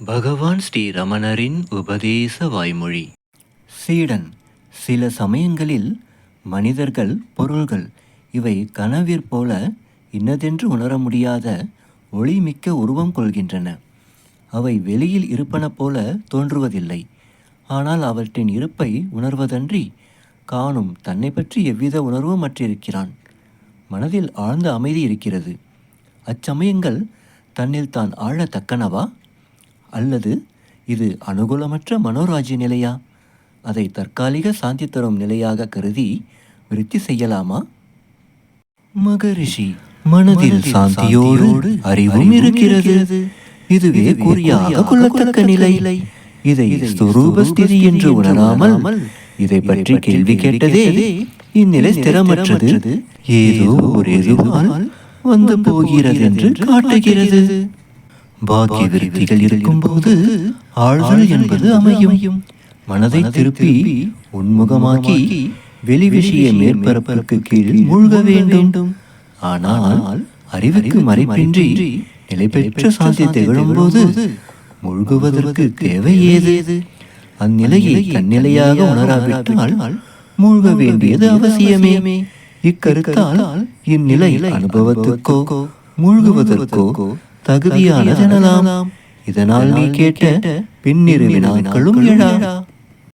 பகவான் ஸ்ரீ ரமணரின் உபதேச வாய்மொழி. சீடன் சில சமயங்களில் மனிதர்கள் பொருள்கள் இவை கனவிற் போல இன்னதென்று உணர முடியாத ஒளிமிக்க உருவம் கொள்கின்றன. அவை வெளியில் இருப்பன போல தோன்றுவதில்லை. ஆனால் அவற்றின் இருப்பை உணர்வதன்றி காணும் தன்னை பற்றி எவ்வித உணர்வும் அற்றிருக்கிறான். மனதில் ஆழ்ந்த அமைதி இருக்கிறது. அச்சமயங்கள் தன்னில் தான் ஆழத்தக்கனவா? அல்லது இது அனுகூலமற்ற மனோராஜ்ய நிலையா? அதை தற்காலிக சாந்தி தரும் நிலையாக கருதி விருத்தி செய்யலாமா? மகரிஷி மனதில் சாந்தியோடு அறிவும் இருக்கிறது. இதுவே குறியாக கொள்ளத்தக்க நிலை. இதை ஸ்வரூப ஸ்திதி என்று உணராமல் இதை பற்றி கேள்வி கேட்டதே இந்நிலை ஸ்திரமற்றது. ஏதோ ஒரு எதுவால் வந்து போகிறது என்று காட்டுகிறது. பாக்கிய விருத்திகள் இருக்கும்போது ஆழ்தல் என்பது அமையும். மனதை திருப்பி உன்முகமாக்கி வெளி விஷய மேற்பரப்பிற்கு கீழ் மூழ்க வேண்டும். ஆனால் அறிவுக்கு மறைப்பின்றி நிலை பெற்ற சாந்தி திகழும் போது மூழ்குவதற்கு தேவை ஏது? அந்நிலையை தன்னிலையாக உணராவிட்டால் மூழ்க வேண்டியது அவசியமே. இக்கருத்தால் இந்நிலை அனுபவத்துக்கோ மூழ்குவதற்கோ தகுதியானதெனலாம் இதனால் நீ கேட்ட பின்னிரு வினாக்களும் எழா.